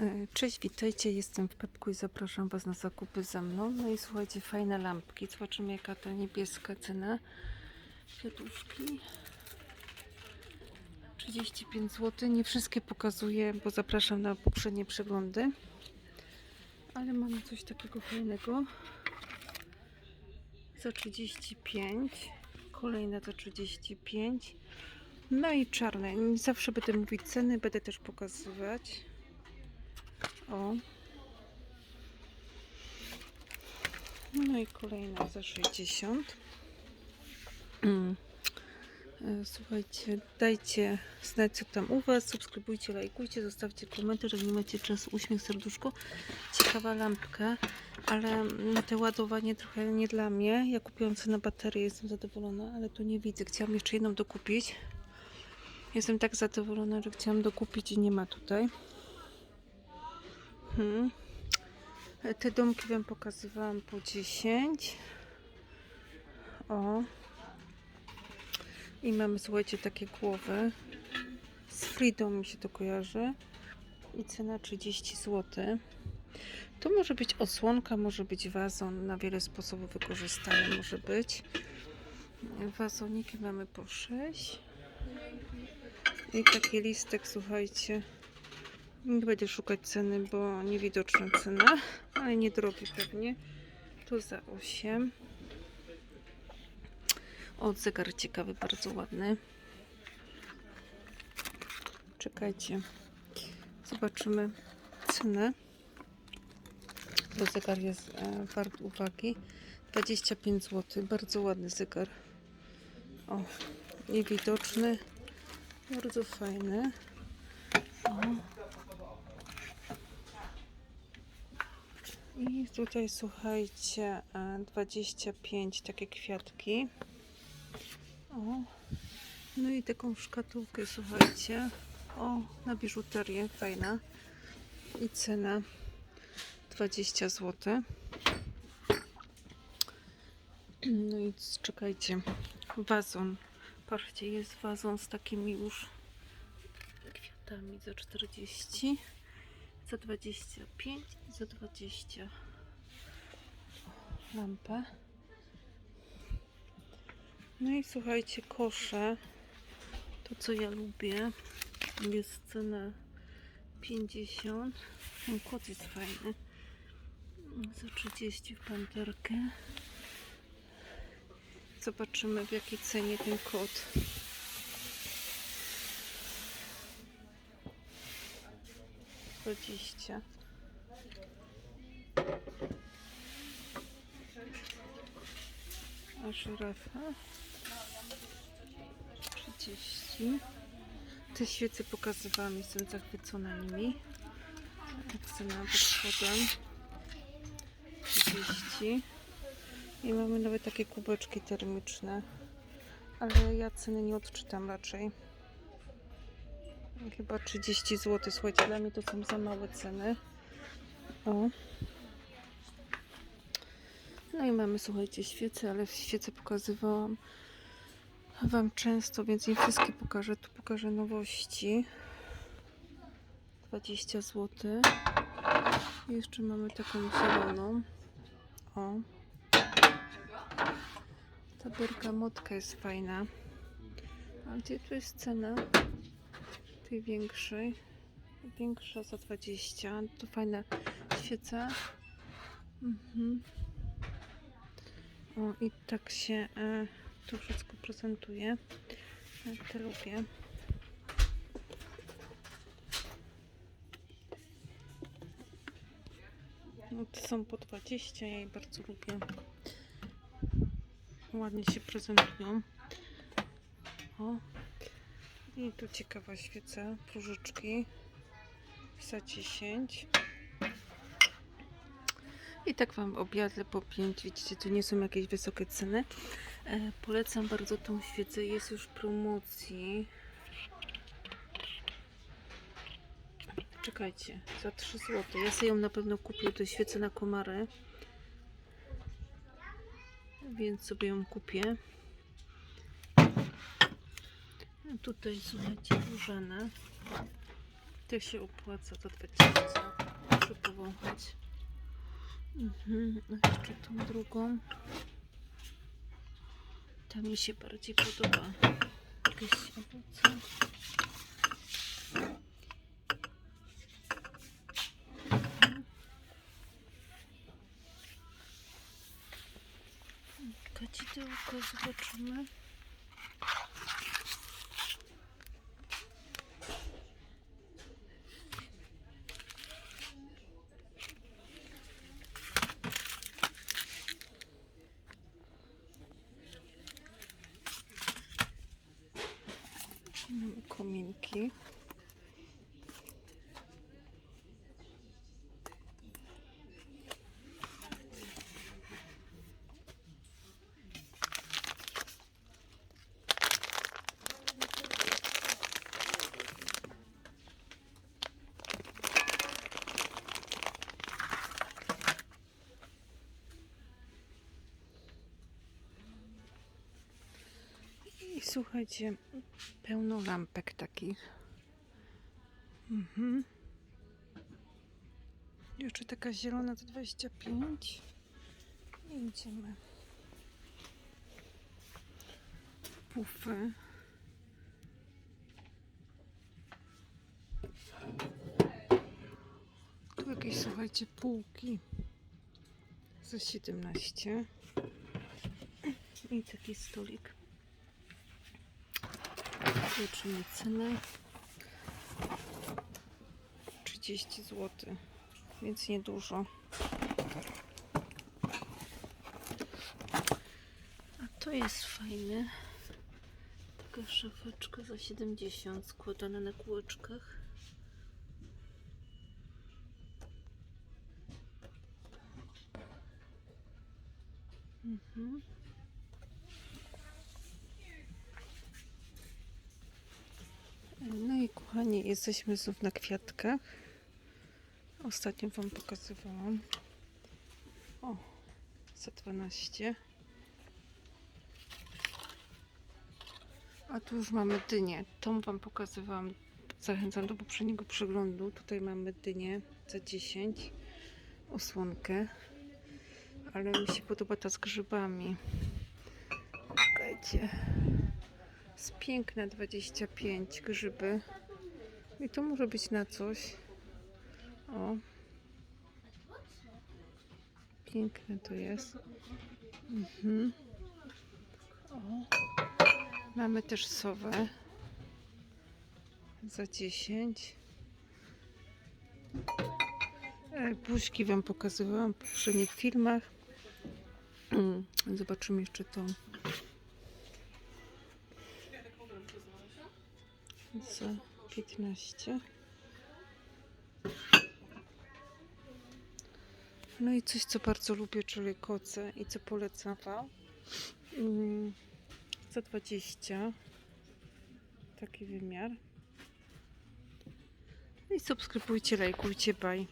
E, Cześć, witajcie, jestem w Pepku i zapraszam Was na zakupy ze mną. No i słuchajcie, fajne lampki. Zobaczymy jaka ta niebieska cena. Kwiatuszki. 35 zł. Nie wszystkie pokazuję, bo zapraszam na poprzednie przeglądy. Ale mamy coś takiego fajnego. Za 35. Kolejne za 35. No i czarne. Zawsze będę mówić ceny, będę też pokazywać. O. No i kolejna za 60. Mm. E, Słuchajcie, dajcie znać co tam u Was, subskrybujcie, lajkujcie, zostawcie komentarz, nie macie czasu, uśmiech, serduszko. Ciekawa lampka, ale na te ładowanie trochę nie dla mnie. Ja kupiłam sobie na jestem zadowolona, ale tu nie widzę. Chciałam jeszcze jedną dokupić. Jestem tak zadowolona, że chciałam dokupić i nie ma tutaj. Hmm. Te domki Wam pokazywałam po 10. O. I mamy, słuchajcie, takie głowy. Z Freedom mi się to kojarzy. I cena 30 zł. To może być osłonka, może być wazon. Na wiele sposobów wykorzystany może być. Wazoniki mamy po 6. I taki listek, słuchajcie. Nie będę szukać ceny, bo niewidoczna cena, ale niedrogi pewnie. Tu za 8. O, zegar ciekawy, bardzo ładny. Czekajcie. Zobaczymy cenę. Bo zegar jest e, wart uwagi. 25 zł. Bardzo ładny zegar. O, niewidoczny. Bardzo fajny. O. I tutaj słuchajcie, e, 25 takie kwiatki. O. No i taką szkatułkę, słuchajcie. O, na biżuterię, fajna. I cena 20 zł. No i czekajcie, wazon. Patrzcie, jest wazon z takimi już kwiatami za 40 za 25 i za 20 lampę. No i słuchajcie, kosze. To co ja lubię. Jest cena 50. Ten kot jest fajny. Za 30 w panterkę. Zobaczymy w jakiej cenie ten kot. Dwadzieścia. A żyrafa? Trzydzieści. Te świece pokazywałam, jestem zachwycona nimi. Cena pod spodem. 30. I mamy nawet takie kubeczki termiczne. Ale ja ceny nie odczytam raczej. Chyba 30 zł. Słuchajcie, dla mnie to są za małe ceny. O. No i mamy, słuchajcie, świece, ale świece pokazywałam Wam często, więc nie wszystkie pokażę. Tu pokażę nowości. 20 zł. I jeszcze mamy taką zieloną. O. Ta bergamotka jest fajna. A gdzie tu jest cena? Tej większej. Większa za 20. To fajna świeca. Mhm. O, i tak się e, to wszystko prezentuje. E, Te lubię. No, te są po 20, ja je bardzo lubię. Ładnie się prezentują. O. I tu ciekawa świeca, różyczki za 10. I tak Wam objadę po 5. Widzicie, tu nie są jakieś wysokie ceny. E, polecam bardzo tą świecę. Jest już promocji. Czekajcie, za 3 zł. Ja sobie ją na pewno kupię. To świecę na komary. Więc sobie ją kupię. A Tutaj słuchajcie, różane. To się opłaca za 20 zł. Mhm, a jeszcze tą drugą. Ta mi się bardziej podoba. Jakieś owoce. Mhm. Zobaczymy. Kominki. I słuchajcie, pełno lampek takich. Mhm. Jeszcze taka zielona to 25. I idziemy. Pufy. Tu jakieś, słuchajcie, półki za 17. I taki stolik. Zobaczymy cenę. 30 zł, więc niedużo. A to jest fajne. Taka szafeczka za 70 składana na kółeczkach. Mhm. No i kochani, jesteśmy znów na kwiatkach. Ostatnio Wam pokazywałam. O, za 12. A tu już mamy dynię. Tą Wam pokazywałam. Zachęcam do poprzedniego przeglądu. Tutaj mamy dynię za 10. Osłonkę. Ale mi się podoba ta z grzybami. Czekajcie. Jest piękne 25 grzyby. I to może być na coś. O. Piękne to jest. Mhm. O. Mamy też sowę. Za 10. E, Buźki Wam pokazywałam w poprzednich filmach. Mm, Zobaczymy jeszcze tą. Za 15. No i coś, co bardzo lubię, czyli koce i co polecam Wam. Mm, Za 20. Taki wymiar. No I subskrybujcie, lajkujcie, bye.